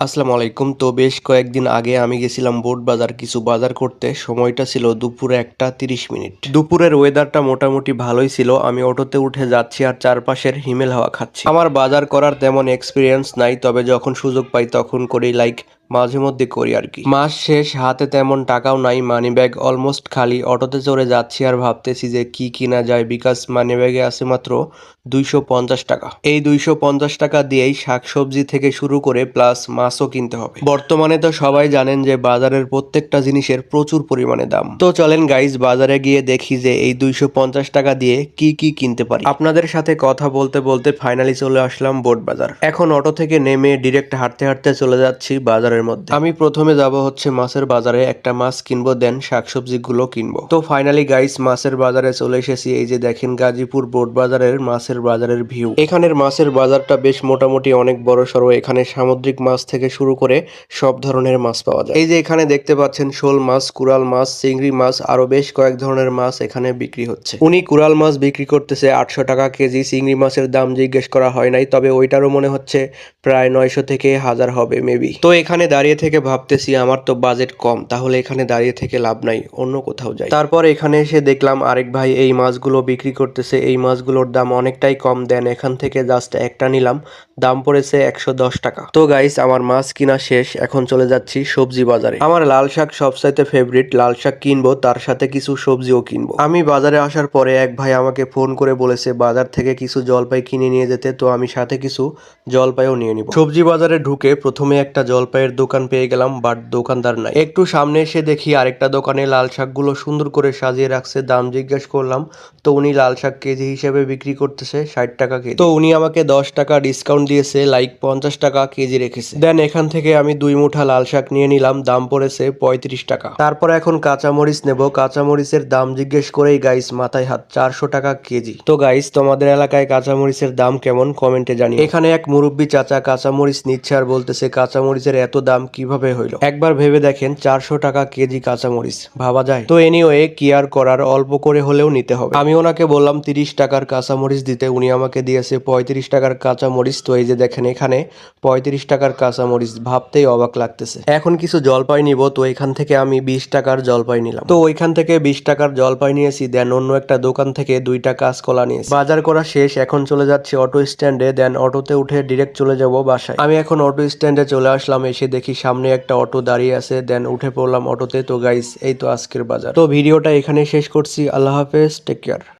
আসসালামু আলাইকুম। তো বেশ কয়েকদিন আগে আমি গেছিলাম বোট বাজার, কিছু বাজার করতে। সময়টা ছিল দুপুরে একটা তিরিশ মিনিট। দুপুরের ওয়েদারটা মোটামুটি ভালোই ছিল। আমি অটোতে উঠে যাচ্ছি আর চারপাশের হিমেল হাওয়া খাচ্ছি। আমার বাজার করার তেমন এক্সপিরিয়েন্স নাই, তবে যখন সুযোগ পাই তখন করি লাইক মাঝে মধ্যে করি আর কি। মাস শেষ, হাতে তেমন টাকাও নাই মানি ব্যাগ অলমোস্ট খালি। অটোতে চড়ে যাচ্ছি আর ভাবতেছি যে কি কিনা যায় বিকাশ মানি ব্যাগে আছে মাত্র দুইশো পঞ্চাশ টাকা। এই দুইশো পঞ্চাশ টাকা দিয়েই শাকসবজি থেকে শুরু করে প্লাস মাছও কিনতে হবে। বর্তমানে তো সবাই জানেন যে বাজারের প্রত্যেকটা জিনিসের প্রচুর পরিমাণে দাম। তো চলেন গাইজ বাজারে গিয়ে দেখি যে এই দুইশো পঞ্চাশ টাকা দিয়ে কি কি কিনতে পারি। আপনাদের সাথে কথা বলতে বলতে ফাইনালি চলে আসলাম বোট বাজার। এখন অটো থেকে নেমে ডিরেক্ট হাঁটতে হাঁটতে চলে যাচ্ছি বাজারের মধ্যে। আমি প্রথমে যাব হচ্ছে মাছের বাজারে, একটা মাছ কিনবো, দেন শাকসবজি গুলো কিনবো। তো ফাইনালি গাইস মাছের বাজারে চলে এসেছি। এই যে দেখেন গাজীপুর বোট বাজারের মাছের বাজারের ভিউ এখানের মাছের বাজারটা বেশ মোটামুটি অনেক বড় সড়ো। এখানে সামুদ্রিক মাছ থেকে শুরু করে সব ধরনের মাছ পাওয়া যায়। এই যে এখানে দেখতে পাচ্ছেন শোল মাছ কুরাল মাছ, চিংড়ি মাছ, আরও বেশ কয়েক ধরনের মাছ এখানে বিক্রি হচ্ছে। উনি কুরাল মাছ বিক্রি করতেছে আটশো টাকা কেজি, চিংড়ি মাছের দাম জিজ্ঞেস করা হয় নাই, তবে ওইটারও মনে হচ্ছে প্রায় নয়শো থেকে হাজার হবে মেবি তো এখানে দাঁড়িয়ে থেকে ভাবতেছি আমার তো বাজেট কম, তাহলে এখানে দাঁড়িয়ে থেকে লাভ নাই, অন্য কোথাও যাই। তারপর এখানে এসে দেখলাম আরেক ভাই এই মাছগুলো বিক্রি করতেছে, এই মাছগুলোর দাম অনেকটাই কম, দেন এখান থেকে জাস্ট একটা নিলাম, দাম পড়েছে একশো দশ টাকা। তো গাইস আমার মাছ কিনা শেষ, এখন চলে যাচ্ছি সবজি বাজারে। আমার লাল শাক সবচাইতে ফেভারিট লাল শাক কিনবো, তার সাথে কিছু সবজিও কিনবো। আমি বাজারে আসার পরে এক ভাই আমাকে ফোন করে বলেছে, বাজার থেকে কিছু জলপাই কিনে নিয়ে যেতে, তো আমি সাথে কিছু জলপাইও নিয়ে নিব। সবজি বাজারে ঢুকে প্রথমে একটা জলপাইয়ের দোকান পেয়ে গেলাম বাট দোকানদার নাই। একটু সামনে এসে দেখি আরেকটা দোকানে লাল শাকগুলো সুন্দর করে সাজিয়ে রাখছে, দাম জিজ্ঞেস করলাম, তো উনি লাল শাক কেজি হিসেবে বিক্রি করতেছে, ষাট টাকা কেজি? তো উনি আমাকে দশ টাকা ডিসকাউন্ট দিয়েছে লাইক পঞ্চাশ টাকা কেজি রেখেছে। দেন এখান থেকে আমি দুই মুঠা লাল শাক নিয়ে নিলাম, দাম পড়েছে পঁয়ত্রিশ টাকা। তারপর এখন কাঁচামরিচ নেব, কাঁচামরিচের দাম জিজ্ঞেস করেই গাইস মাথায় হাত, চারশো টাকা কেজি। তো গাইস তোমাদের এলাকায় কাঁচামরিচের দাম কেমন? কমেন্টে জানি এখানে এক মুরব্বী চাচা কাঁচামরিচ নিচ্ছে আর বলতেছে, কাঁচামরিচের এত দাম কীভাবে হইল? একবার ভেবে দেখেন, চারশো টাকা কেজি কাঁচামরিচ। ভাবা যায়? তো এনিওয়ে কি আর করার অল্প করে হলেও নিতে হবে। আমি ওনাকে বললাম, তিরিশ টাকার কাঁচামরিচ দিতে। উনি আমাকে দিয়েছে, পঁয়ত্রিশ টাকার কাঁচামরিচ। তো এই যে দেখেন এখানে, পঁয়ত্রিশ টাকার কাঁচামরিচ। ভাবতেই অবাক লাগতেছে। এখন কিছু জলপাই নিব, তো এখান থেকে আমি বিশ টাকার জলপাই নিলাম। তো ওইখান থেকে বিশ টাকার জলপাই নিয়েছি দেন অন্য একটা দোকান থেকে দুইটা কাঁচকলা নিয়েছি। বাজার করা শেষ, এখন চলে যাচ্ছি অটো স্ট্যান্ডে দেন অটোতে উঠে ডিরেক্ট চলে যাব বাসায়। আমি এখন অটো স্ট্যান্ডে চলে আসলাম, এসে দেখি সামনে একটা অটো দাঁড়িয়ে আছে দেন উঠে পড়লাম অটোতে। তো গাইস এই তো আজকের বাজার। তো ভিডিওটা এখানে শেষ করছি। আল্লাহ হাফেজ টেক কেয়ার